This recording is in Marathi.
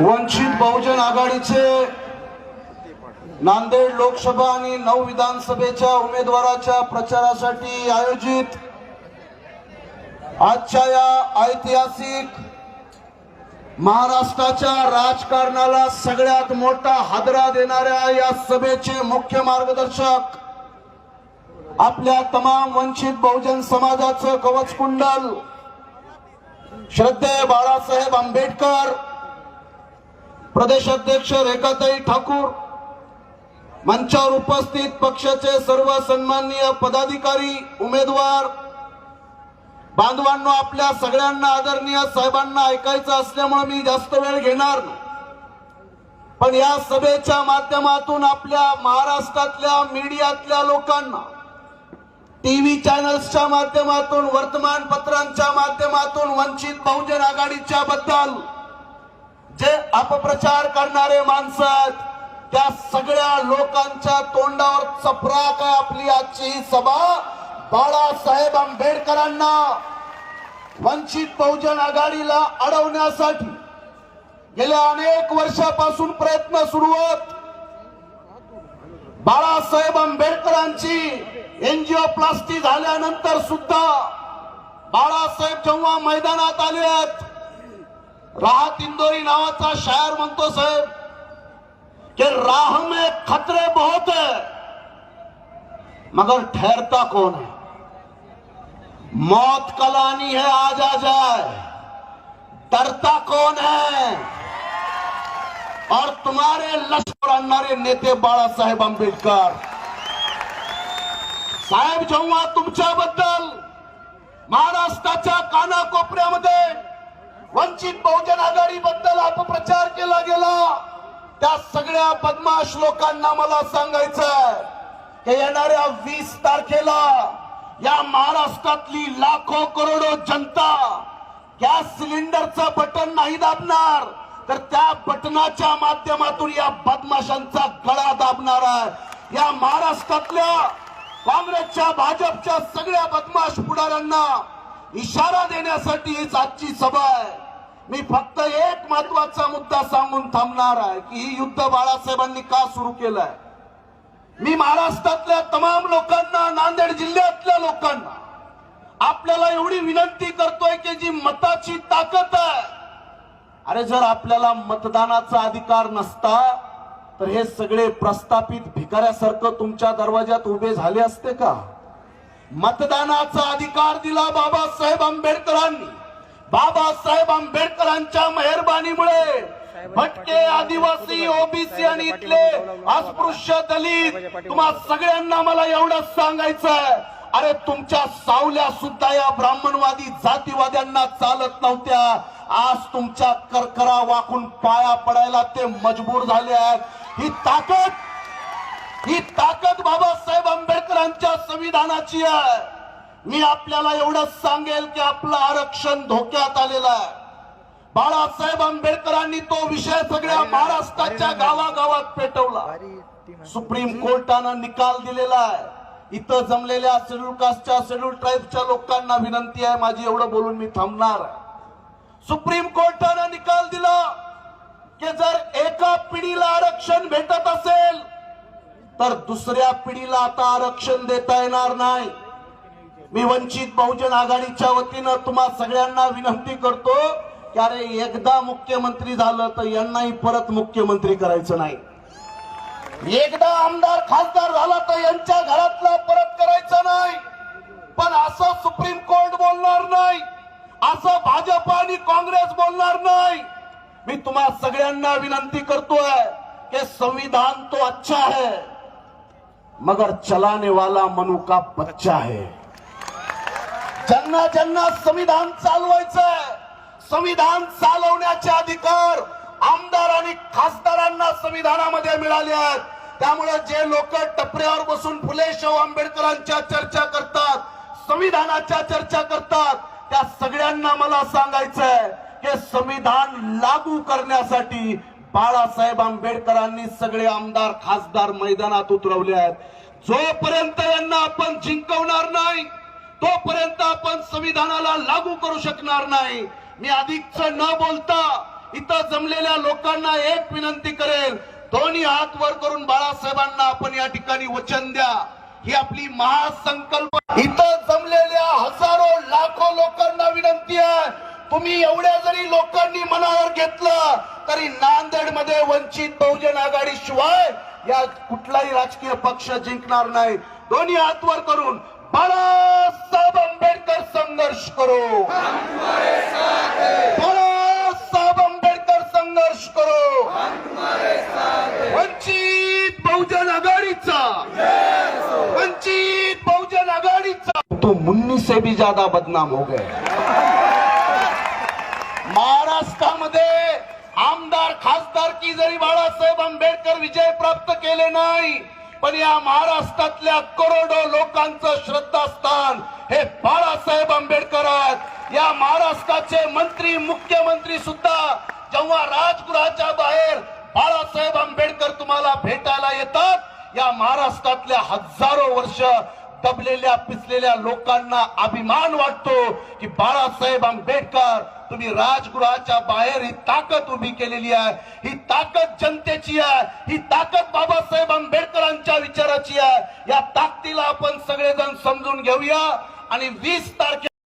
वंचित बहुजन आघाडीचे नांदेड लोकसभा आणि नऊ विधानसभेच्या उमेदवाराच्या प्रचारासाठी आयोजित आजच्या या ऐतिहासिक महाराष्ट्राच्या राजकारणाला सगळ्यात मोठा हादरा देणाऱ्या या सभेचे मुख्य मार्गदर्शक आपल्या तमाम वंचित बहुजन समाजाचं कवच कुंडल श्रद्धेय बाळासाहेब आंबेडकर. प्रदेशाध्यक्ष रेखाताई ठाकूर मंचावर उपस्थित पक्षाचे सर्व सन्माननीय पदाधिकारी उमेदवार बांधवांनो आपल्या सगळ्यांना आदरणीय साहेबांना ऐकायचं असल्यामुळे मी जास्त वेळ घेणार नाही. पण या सभेच्या माध्यमातून आपल्या महाराष्ट्रातल्या मीडियातल्या लोकांना टीव्ही चॅनल्सच्या माध्यमातून वर्तमानपत्रांच्या माध्यमातून वंचित बहुजन आघाडीच्या बद्दल जे अपप्रचार करणारे माणसं आहेत त्या सगळ्या लोकांच्या तोंडावर चपराक आहे आपली आजची ही सभा. बाळासाहेब आंबेडकरांना वंचित बहुजन आघाडीला अडवण्यासाठी गेल्या अनेक वर्षापासून प्रयत्न सुरू होत बाळासाहेब आंबेडकरांची एनजीओ प्लास्टी झाल्यानंतर सुद्धा बाळासाहेब जेव्हा मैदानात आले आहेत राहत इंदोरी नावाचा शायर म्हणतो, साहेब, कि राह में खतरे बहुत है, मगर ठहरता कौन है? मौत कलानी है आ जाए। डरता कौन है? और तुम्हारे लश्कर आणणारे नेते बाळासाहेब आंबेडकर साहेब जेव्हा तुमच्याबद्दल महाराष्ट्राच्या कानाकोपऱ्यामध्ये वंचित बहुजन आघाडी बद्दल अपप्रचार केला गेला. त्या सगळ्या बदमाश लोकांना मला सांगायचं की येणाऱ्या वीस तारखेला या महाराष्ट्रातली लाखो करोडो जनता गॅस सिलेंडरचं बटन नाही दाबणार तर त्या बटनाच्या माध्यमातून या बदमाशांचा गळा दाबणार आहे. या महाराष्ट्रातल्या काँग्रेसच्या भाजपच्या सगळ्या बदमाश पुढाऱ्यांना इशारा देण्यासाठी हीच आजची सभा आहे. मी फक्त एक महत्त्वाचा मुद्दा सांगून थांबणार आहे की ही युद्ध बाळासाहेबांनी का सुरू केलंय? मी महाराष्ट्रातल्या तमाम लोकांना नांदेड जिल्ह्यातल्या लोकांना आपल्याला एवढी विनंती करतोय की जी मताची ताकद आहे. अरे जर आपल्याला मतदानाचा अधिकार नसता तर हे सगळे प्रस्थापित भिकाऱ्यासारखं तुमच्या दरवाज्यात उभे झाले असते का? मतदानाचा अधिकार दिला बाबासाहेब आंबेडकरांनी. बाबासाहेब आंबेडकरांच्या मेहरबानीमुळे भटके आदिवासी ओबीसी आणि इथले अस्पृश्य दलित तुम्हा सगळ्यांना मला एवढंच सांगायचं आहे अरे तुमच्या सावल्या सुद्धा या ब्राह्मणवादी जातीवाद्यांना चालत नव्हत्या. आज तुमच्या करकरा वाकून पाया पडायला ते मजबूर झाले आहेत. ही ताकद ही ताकद बाबासाहेब आंबेडकरांच्या संविधानाची आहे. मी आपल्याला एवढंच सांगेल की आपलं आरक्षण धोक्यात आलेलं आहे. बाळासाहेब आंबेडकरांनी तो विषय सगळ्या महाराष्ट्राच्या गावागावात पेटवला. सुप्रीम कोर्टानं निकाल दिलेला आहे. इथं जमलेल्या शेड्यूल कास्टच्या शेड्यूल ट्राईबच्या लोकांना विनंती आहे माझी एवढं बोलून मी थांबणार सुप्रीम कोर्टानं निकाल दिला की जर एका पिढीला आरक्षण भेटत असेल तर दुसऱ्या पिढीला आता आरक्षण देता येणार नाही. मी वंचित बहुजन आघाडीच्या वतीनं तुम्हा सगळ्यांना विनंती करतो की अरे एकदा मुख्यमंत्री झालं तर यांनाही परत मुख्यमंत्री करायचं नाही. एकदा आमदार खासदार झाला तर यांच्या घरातला परत करायचं नाही. पण असं सुप्रीम कोर्ट बोलणार नाही असं भाजप आणि काँग्रेस बोलणार नाही. मी तुम्हा सगळ्यांना विनंती करतोय की संविधान तो अच्छा है मगर चलाने वाला मनु का बच्चा है ज्यांना ज्यांना संविधान चालवायचं संविधान चालवण्याचे अधिकार आमदार आणि खासदारांना संविधानामध्ये मिळाले आहेत. त्यामुळे जे लोक टपऱ्यावर बसून फुले शाहू आंबेडकरांच्या चर्चा करतात संविधानाच्या चर्चा करतात त्या सगळ्यांना मला सांगायचंय हे की संविधान लागू करण्यासाठी बाळासाहेब आंबेडकरांनी सगळे आमदार खासदार मैदानात उतरवले आहेत. जोपर्यंत यांना आपण जिंकवणार नाही तोपर्यंत आपण संविधानाला लागू करू शकणार नाही. मी अधिकच न बोलता इथं जमलेल्या लोकांना एक विनंती करेल दोन्ही हात वर करून बाळासाहेबांना आपण या ठिकाणी वचन द्या. ही आपली महासंकल्प. इथं जमलेल्या हजारो लाखो लोकांना विनंती आहे. तुम्ही एवढ्या जरी लोकांनी मनावर घेतलं तरी नांदेडमध्ये वंचित बहुजन आघाडी शिवाय या कुठलाही राजकीय पक्ष जिंकणार नाही. दोन्ही हात वर करून बाळासाहेब आंबेडकर संघर्ष करो. बाळासाहेब आंबेडकर संघर्ष करो. वंचित बहुजन आघाडीचा. वंचित बहुजन आघाडीचा. तो मुन्नी से भी ज्यादा बदनाम हो गए. महाराष्ट्रामध्ये आमदार खासदार की जरी बाळासाहेब आंबेडकर विजय प्राप्त केले नाही पण या महाराष्ट्रातल्या करोडो लोकांचं श्रद्धास्थान हे बाळासाहेब आंबेडकर आहेत. या महाराष्ट्राचे मंत्री मुख्यमंत्री सुद्धा जेव्हा राजगृहाच्या बाहेर बाळासाहेब आंबेडकर तुम्हाला भेटायला येतात या महाराष्ट्रातल्या हजारो वर्ष दबलेल्या पिसलेल्या लोकांना अभिमान वाटतो की बाळासाहेब आंबेडकर तुम्ही राजगृहाच्या बाहेर ही ताकद उभी केलेली आहे. ही ताकद जनतेची आहे. ही ताकद बाबासाहेब आंबेडकरांच्या विचाराची आहे. या ताकदीला आपण सगळेजण समजून घेऊया आणि वीस तारखे